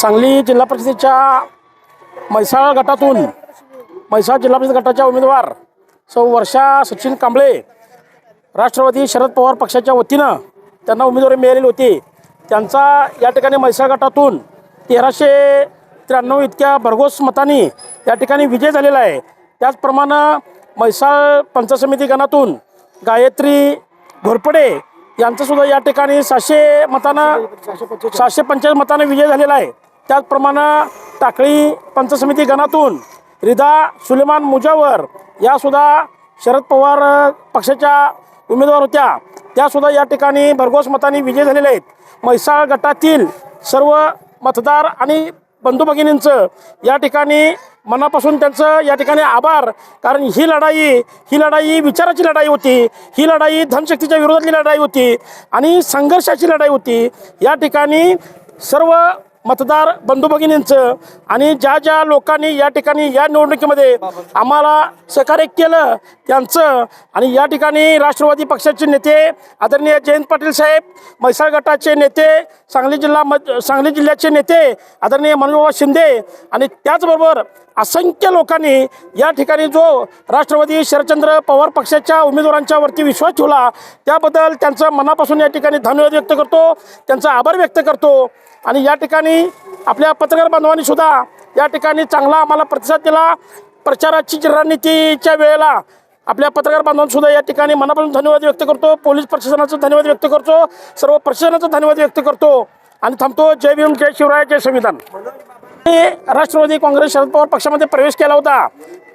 सांगली जिल्हा परिषदेच्या म्हैसाळ गटातून म्हैसाळ जिल्हा परिषद गटाच्या उमेदवार सौ वर्षा सचिन कांबळे राष्ट्रवादी शरद पवार पक्षाच्या वतीनं त्यांना उमेदवारी मिळालेली होती. त्यांचा या ठिकाणी म्हैसाळ गटातून तेराशे त्र्याण्णव इतक्या भरघोस मतांनी या ठिकाणी विजय झालेला आहे. त्याचप्रमाणे म्हैसाळ पंचायत समिती गणातून गायत्री घोरपडे यांचंसुद्धा या ठिकाणी सहाशे मतानं सहाशे पंचेचाळीस मतानं विजय झालेला आहे. त्याचप्रमाणे टाकळी पंचसमिती गणातून रिदा सुलेमान मुजावर यासुद्धा शरद पवार पक्षाच्या उमेदवार होत्या. त्यासुद्धा या ठिकाणी भरघोस मतांनी विजय झालेले आहेत. म्हैसाळ गटातील सर्व मतदार आणि बंधू भगिनींचं या ठिकाणी मनापासून त्यांचं या ठिकाणी आभार. कारण ही लढाई ही लढाई विचाराची लढाई होती. ही लढाई धनशक्तीच्या विरोधातली लढाई होती आणि संघर्षाची लढाई होती. या ठिकाणी सर्व मतदार बंधू भगिनींचं आणि ज्या ज्या लोकांनी या ठिकाणी या निवडणुकीमध्ये आम्हाला सहकार्य केलं त्यांचं आणि या ठिकाणी राष्ट्रवादी पक्षाचे नेते आदरणीय जयंत पाटील साहेब म्हैसाळ गटाचे नेते सांगली जिल्हा मध सांगली जिल्ह्याचे नेते आदरणीय मनोबा शिंदे आणि त्याचबरोबर असंख्य लोकांनी या ठिकाणी जो राष्ट्रवादी शरदचंद्र पवार पक्षाच्या उमेदवारांच्या वरती विश्वास ठेवला त्याबद्दल त्यांचं मनापासून या ठिकाणी धन्यवाद व्यक्त करतो त्यांचा आभार व्यक्त करतो आणि या ठिकाणी आपल्या पत्रकार बांधवांनी सुद्धा या ठिकाणी चांगला आम्हाला प्रतिसाद दिला. प्रचाराची रणनीतीच्या वेळेला आपल्या पत्रकार बांधवांसुद्धा या ठिकाणी मनापासून धन्यवाद व्यक्त करतो. पोलीस प्रशासनाचा धन्यवाद व्यक्त करतो. सर्व प्रशासनाचा धन्यवाद व्यक्त करतो. आणि थांबतो. जय भीम जय शिवराय जय संविधान. मी राष्ट्रवादी काँग्रेस शरद पवार पक्षामध्ये प्रवेश केला होता.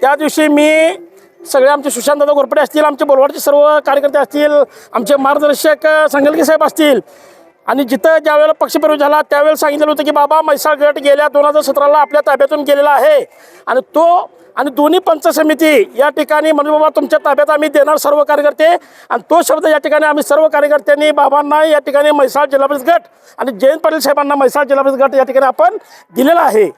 त्या दिवशी मी सगळे आमचे सुशांतदादा घोरपडे असतील आमचे बोलवाडचे सर्व कार्यकर्ते असतील आमचे मार्गदर्शक अ, साहेब असतील आणि जिथं ज्या वेळेला पक्षप्रवेश झाला त्यावेळेला सांगितलं होतं की बाबा म्हैसाळ गट गेल्या दोन हजार सतराला आपल्या ताब्यातून गेलेला आहे. आणि तो आणि दोन्ही पंच समिती या ठिकाणी म्हणजे बाबा तुमच्या ताब्यात आम्ही देणार सर्व कार्यकर्ते. आणि तो शब्द या ठिकाणी आम्ही सर्व कार्यकर्त्यांनी बाबांना या ठिकाणी म्हैसाळ जिल्हा परिषद गट आणि जयंत पाटील साहेबांना म्हैसाळ जिल्हा परिषद गट या ठिकाणी आपण दिलेला आहे.